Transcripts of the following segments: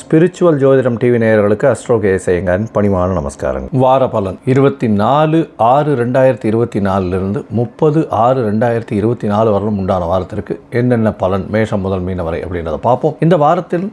Spiritual ஜோதிடம் TV நேயர்களுக்கு astro கேசையங்கன் பணிவான நமஸ்காரங்கள். வார பலன். இருபத்தி நாலு ஆறு ரெண்டாயிரத்தி இருபத்தி நாலுலேருந்து முப்பது ஆறு ரெண்டாயிரத்தி இருபத்தி நாலு வரலும் உண்டான வாரத்திற்கு என்னென்ன பலன் மேஷம் முதல் மீன வரை அப்படின்றத பார்ப்போம். இந்த வாரத்தில்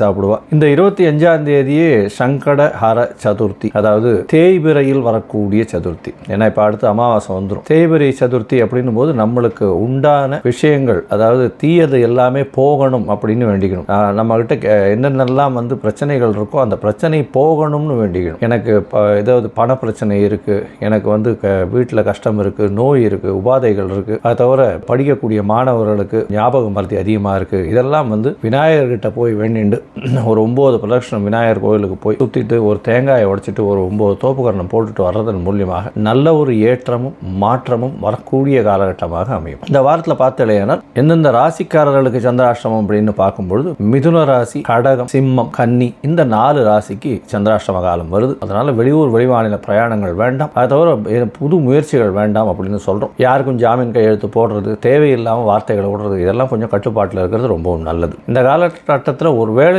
சாப்பிடுவா. இந்த இருபத்தி அஞ்சாம் தேதியே சங்கட ஹர சதுர்த்தி அதாவது தேய்பிரையில் வரக்கூடிய சதுர்த்தி. ஏன்னா இப்போ அடுத்து அமாவாசை வந்துடும் தேய்பிரை சதுர்த்தி அப்படின்னும் போது நம்மளுக்கு உண்டான விஷயங்கள் அதாவது தீயது எல்லாமே போகணும் அப்படின்னு வேண்டிக்கணும். ஆஹ் நம்ம கிட்ட கே- என்னென்னலாம் வந்து பிரச்சனைகள் இருக்கோ அந்த பிரச்சனை போகணும்னு வேண்டிக்கணும். எனக்கு ப- ஏதாவது பண பிரச்சனை இருக்கு எனக்கு வந்து வீட்டில் கஷ்டம் இருக்கு நோய் இருக்கு உபாதைகள் இருக்கு. அதை தவிர படிக்கக்கூடிய மாணவர்களுக்கு ஞாபகம் மருத்தி அதிகமாக இருக்கு. இதெல்லாம் வந்து விநாயகர்கிட்ட போய் வேண்டிண்டு ஒரு ஒம்பது பிரதட்சணம் விநாயகர் கோயிலுக்கு போய் சுற்றிட்டு ஒரு தேங்காயை உடைச்சிட்டு ஒரு ஒம்பது தோப்புக்கரணம் போட்டுட்டு வர்றதன் மூலியமாக நல்ல ஒரு ஏற்றமும் மாற்றமும் வரக்கூடிய காலகட்டமாக அமையும். இந்த வாரத்தில் பார்த்தலையானால் எந்தெந்த ராசிக்காரர்களுக்கு சந்திராஷ்டமம் அப்படின்னு பார்க்கும்பொழுது மிதுன ராசி கடகம் சிம்மம் கன்னி இந்த நாலு ராசிக்கு சந்திராஷ்டம காலம் வருது. அதனால வெளியூர் வெளிமாநில பிரயாணங்கள் வேண்டாம். அதை தவிர புது முயற்சிகள் வேண்டாம் அப்படின்னு சொல்கிறோம் யாருக்கும் ஜாமீன் கையெழுத்து போடுறது தேவையில்லாமல் வார்த்தைகளை விடுறது இதெல்லாம் கொஞ்சம் கட்டுப்பாட்டில் இருக்கிறது ரொம்பவும் நல்லது. இந்த காலகட்டத்தில் ஒருவேளை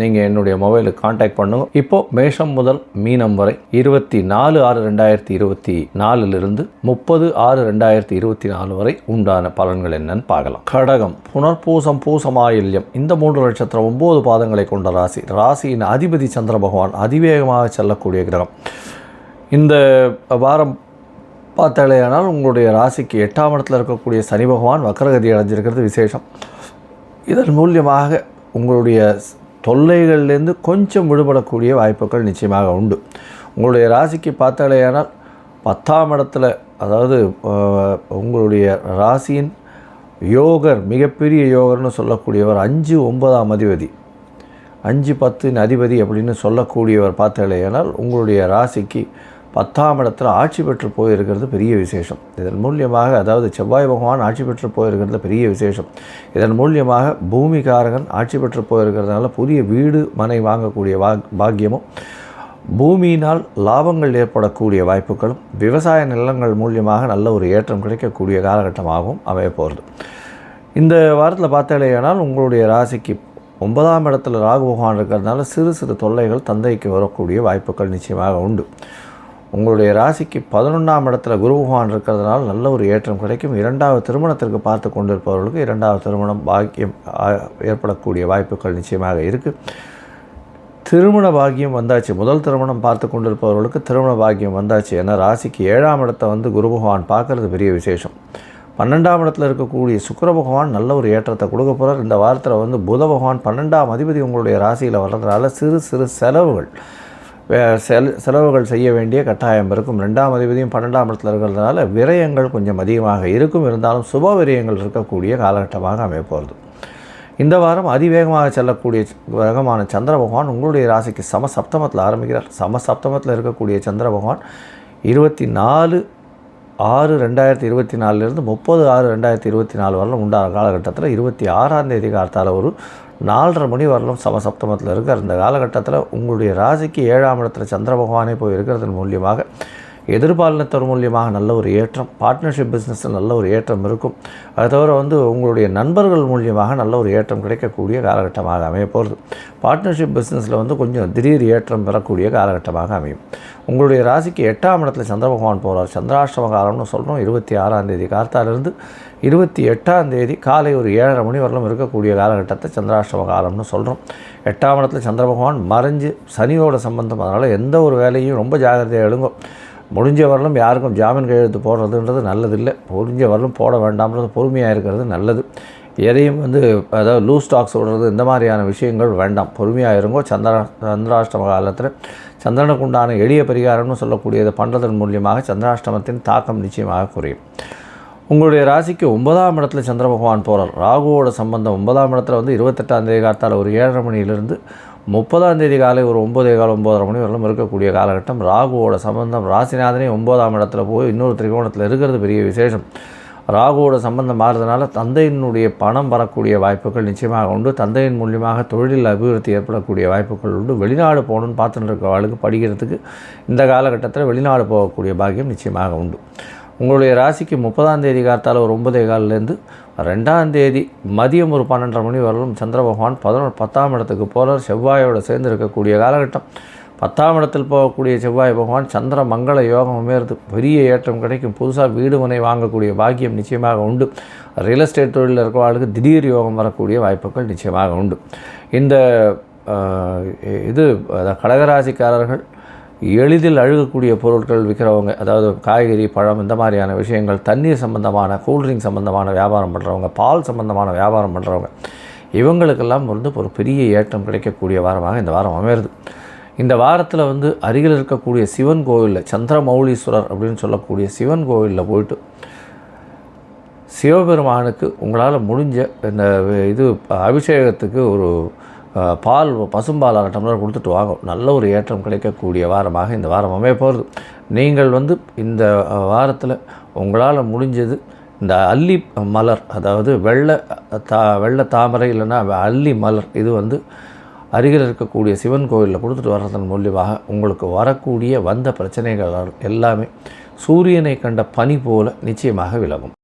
நீங்கள் என்னுடைய மொபைலுக்கு காண்டாக்ட் பண்ணுங்கள் இப்போது மேஷம் முதல் மீனம் வரை இருபத்தி நாலு ஆறு ரெண்டாயிரத்தி இருபத்தி நாலுலேருந்து முப்பது ஆறு ரெண்டாயிரத்தி இருபத்தி நாலு வரை உண்டான பலன்கள் என்னன்னு பார்க்கலாம். கடகம் புனர்பூசம் பூசமாயில்யம் இந்த மூன்று நட்சத்திரம் ஒன்பது பாதங்களை கொண்ட ராசி. ராசியின் அதிபதி சந்திர பகவான் அதிவேகமாக செல்லக்கூடிய கிரகம். இந்த வாரம் பார்த்தாலேயானால் உங்களுடைய ராசிக்கு எட்டாம் இடத்தில் இருக்கக்கூடிய சனி பகவான் வக்கரகதி அடைஞ்சிருக்கிறது விசேஷம். இதன் மூலியமாக உங்களுடைய தொல்லைகள்லேருந்து கொஞ்சம் விடுபடக்கூடிய வாய்ப்புகள் நிச்சயமாக உண்டு. உங்களுடைய ராசிக்கு பார்த்தாலேயானால் பத்தாம் இடத்துல அதாவது உங்களுடைய ராசியின் யோகர் மிகப்பெரிய யோகர்னு சொல்லக்கூடியவர் அஞ்சு ஒன்பதாம் அதிபதி. அஞ்சு பத்தின் அதிபதி அப்படின்னு சொல்லக்கூடியவர் பார்த்தாலேயானால் உங்களுடைய ராசிக்கு பத்தாம் இடத்துல ஆட்சி பெற்று போயிருக்கிறது பெரிய விசேஷம். இதன் மூலியமாக அதாவது செவ்வாய் பகவான் ஆட்சி பெற்று போயிருக்கிறது பெரிய விசேஷம். இதன் மூலியமாக பூமிகாரகன் ஆட்சி பெற்று போயிருக்கிறதுனால புதிய வீடு மனை வாங்கக்கூடிய வா பாக்கியமும் பூமியினால் லாபங்கள் ஏற்படக்கூடிய வாய்ப்புகளும் விவசாய நிலங்கள் மூலியமாக நல்ல ஒரு ஏற்றம் கிடைக்கக்கூடிய காலகட்டமாகவும் அமைய போகிறது. இந்த வாரத்தில் பார்த்தாலேயானால் உங்களுடைய ராசிக்கு ஒன்பதாம் இடத்துல ராகு பகவான் இருக்கிறதுனால சிறு சிறு தொல்லைகள் தந்தைக்கு வரக்கூடிய வாய்ப்புகள் நிச்சயமாக உண்டு. உங்களுடைய ராசிக்கு பதினொன்றாம் இடத்துல குரு பகவான் இருக்கிறதுனால நல்ல ஒரு ஏற்றம் கிடைக்கும். இரண்டாவது திருமணத்திற்கு பார்த்து கொண்டிருப்பவர்களுக்கு இரண்டாவது திருமணம் பாக்கியம் ஏற்படக்கூடிய வாய்ப்புகள் நிச்சயமாக இருக்குது திருமண பாக்கியம் வந்தாச்சு. முதல் திருமணம் பார்த்து கொண்டிருப்பவர்களுக்கு திருமண பாக்கியம் வந்தாச்சு. ஏன்னா ராசிக்கு ஏழாம் இடத்தை வந்து குரு பகவான் பார்க்கறது பெரிய விசேஷம். பன்னெண்டாம் இடத்துல இருக்கக்கூடிய சுக்கர பகவான் நல்ல ஒரு ஏற்றத்தை கொடுக்க போகிறார் இந்த வாரத்தில் வந்து புத பகவான் பன்னெண்டாம் அதிபதி உங்களுடைய ராசியில் வர்றதுனால சிறு சிறு செலவுகள் செல் செலவுகள் செய்ய வேண்டிய கட்டாயம் இருக்கும். ரெண்டாம் அதிபதியும் பன்னெண்டாம் இடத்துல இருக்கிறதுனால விரயங்கள் கொஞ்சம் அதிகமாக இருக்கும். இருந்தாலும் சுப விரயங்கள் இருக்கக்கூடிய காலகட்டமாக அமையப்போகிறது இந்த வாரம் அதிவேகமாக செல்லக்கூடிய கிரகமான சந்திர பகவான் உங்களுடைய ராசிக்கு சம சப்தமத்தில் ஆரம்பிக்கிறார். சம சப்தமத்தில் இருக்கக்கூடிய சந்திர பகவான் இருபத்தி நாலு ஆறு ரெண்டாயிரத்தி இருபத்தி நாலுலேருந்து முப்பது ஆறு ரெண்டாயிரத்தி இருபத்தி நாலு வரலும் உண்டான காலகட்டத்தில் இருபத்தி ஆறாம் தேதி காலத்தால் ஒரு நாலரை மணி வரலும் சமசப்தமத்தில் இருக்கிற இந்த காலகட்டத்தில் உங்களுடைய ராசிக்கு ஏழாம் இடத்துல சந்திர பகவானே போய் இருக்கிறதன் மூலியமாக எதிர்பாலினத்தவர் மூலியமாக நல்ல ஒரு ஏற்றம் பார்ட்னர்ஷிப் பிஸ்னஸில் நல்ல ஒரு ஏற்றம் இருக்கும். அது தவிர வந்து உங்களுடைய நண்பர்கள் மூலியமாக நல்ல ஒரு ஏற்றம் கிடைக்கக்கூடிய காலகட்டமாக அமைய போகிறது பார்ட்னர்ஷிப் பிஸ்னஸில் வந்து கொஞ்சம் திடீர் ஏற்றம் பெறக்கூடிய காலகட்டமாக அமையும். உங்களுடைய ராசிக்கு எட்டாம் இடத்துல சந்திர பகவான் போகிறார் சந்திராஷ்டம காலம்னு சொல்கிறோம் இருபத்தி ஆறாம் தேதி கார்த்தாலிருந்து இருபத்தி எட்டாம் தேதி காலை ஒரு ஏழரை மணி வரலும் இருக்கக்கூடிய காலகட்டத்தை சந்திராஷ்டம காலம்னு சொல்கிறோம் எட்டாம் இடத்துல சந்திர பகவான் மறைஞ்சு சனியோட சம்பந்தம். அதனால் எந்த ஒரு வேலையும் ரொம்ப ஜாகிரதையாக எழுங்கும் முடிஞ்ச வரலும் யாருக்கும் ஜாமீன் கையெழுத்து போடுறதுன்றது நல்லதில்லை. முடிஞ்ச வரலும் போட வேண்டாம்ன்றது பொறுமையாக இருக்கிறது நல்லது. எதையும் வந்து அதாவது லூஸ் ஸ்டாக்ஸ் விடுறது இந்த மாதிரியான விஷயங்கள் வேண்டாம். பொறுமையாக இருங்கோ. சந்திர சந்திராஷ்டம காலத்தில் சந்திரனுக்கு உண்டான எளிய பரிகாரம்னு சொல்லக்கூடியதை பண்ணுறதன் மூலியமாக சந்திராஷ்டமத்தின் தாக்கம் நிச்சயமாக குறையும். உங்களுடைய ராசிக்கு ஒன்பதாம் இடத்துல சந்திர பகவான் போகிறார் ராகுவோட சம்பந்தம் ஒன்பதாம் இடத்துல வந்து இருபத்தெட்டாம் தேதி காலத்தால் ஒரு ஏழரை மணியிலிருந்து முப்பதாம் தேதி காலை ஒரு ஒம்பதே கால் ஒம்பதரை மணி வரலும் இருக்கக்கூடிய காலகட்டம். ராகுவோட சம்பந்தம் ராசிநாதனே ஒன்பதாம் இடத்துல போய் இன்னொரு திரிகோணத்தில் இருக்கிறது பெரிய விசேஷம். ராகுவோட சம்பந்தம் மாறுறதுனால தந்தையினுடைய பணம் வரக்கூடிய வாய்ப்புகள் நிச்சயமாக உண்டு. தந்தையின் மூலியமாக தொழிலில் அபிவிருத்தி ஏற்படக்கூடிய வாய்ப்புகள் உண்டு. வெளிநாடு போகணும்னு பார்த்துட்டு ஆளுக்கு படிக்கிறதுக்கு இந்த காலகட்டத்தில் வெளிநாடு போகக்கூடிய பாக்கியம் நிச்சயமாக உண்டு. உங்களுடைய ராசிக்கு முப்பதாம் தேதி காலத்தால் ஒரு ஒன்பதே காலிலேருந்து ரெண்டாம் தேதி மதியம் ஒரு பன்னெண்டரை மணி வரலும் சந்திர பகவான் பதினொன்று பத்தாம் இடத்துக்கு போகிறார் செவ்வாயோடு சேர்ந்து இருக்கக்கூடிய காலகட்டம் பத்தாம் இடத்தில் போகக்கூடிய செவ்வாய் பகவான் சந்திர மங்கள யோகம் அமையிறது பெரிய ஏற்றம் கிடைக்கும். புதுசாக வீடு மனை வாங்கக்கூடிய பாக்கியம் நிச்சயமாக உண்டு. ரியல் எஸ்டேட் தொழிலில் இருக்கிறவர்களுக்கு திடீர் யோகம் வரக்கூடிய வாய்ப்புகள் நிச்சயமாக உண்டு. இந்த இது கடகராசிக்காரர்கள் எளிதில் அழுகக்கூடிய பொருட்கள் விற்கிறவங்க அதாவது காய்கறி பழம் இந்த மாதிரியான விஷயங்கள் தண்ணீர் சம்பந்தமான கூல்ட்ரிங்க் சம்பந்தமான வியாபாரம் பண்ணுறவங்க பால் சம்பந்தமான வியாபாரம் பண்ணுறவங்க இவங்களுக்கெல்லாம் வந்து ஒரு பெரிய ஏற்றம் கிடைக்கக்கூடிய வாரமாக இந்த வாரம் அமையிறது. இந்த வாரத்தில் வந்து அருகில் இருக்கக்கூடிய சிவன் கோவிலில் சந்திரமௌலீஸ்வரர் அப்படின்னு சொல்லக்கூடிய சிவன் கோவிலில் போயிட்டு சிவபெருமானுக்கு உங்களால் முடிஞ்ச இந்த இது அபிஷேகத்துக்கு ஒரு பால் பசும்பால் அரை டம்ளர் கொடுத்துட்டு வாங்க. நல்ல ஒரு ஏற்றம் கிடைக்கக்கூடிய வாரமாக இந்த வாரம் அமைய போகிறது நீங்கள் வந்து இந்த வாரத்தில் உங்களால் முடிஞ்சது இந்த அல்லி மலர் அதாவது வெள்ளை தா வெள்ளை தாமரை இல்லைன்னா அல்லி மலர் இது வந்து அருகில் இருக்கக்கூடிய சிவன் கோவிலில் கொடுத்துட்டு வர்றதன் மூலியமாக உங்களுக்கு வரக்கூடிய வந்த பிரச்சனைகள் எல்லாமே சூரியனை கண்ட பனி போல நிச்சயமாக விலகும்.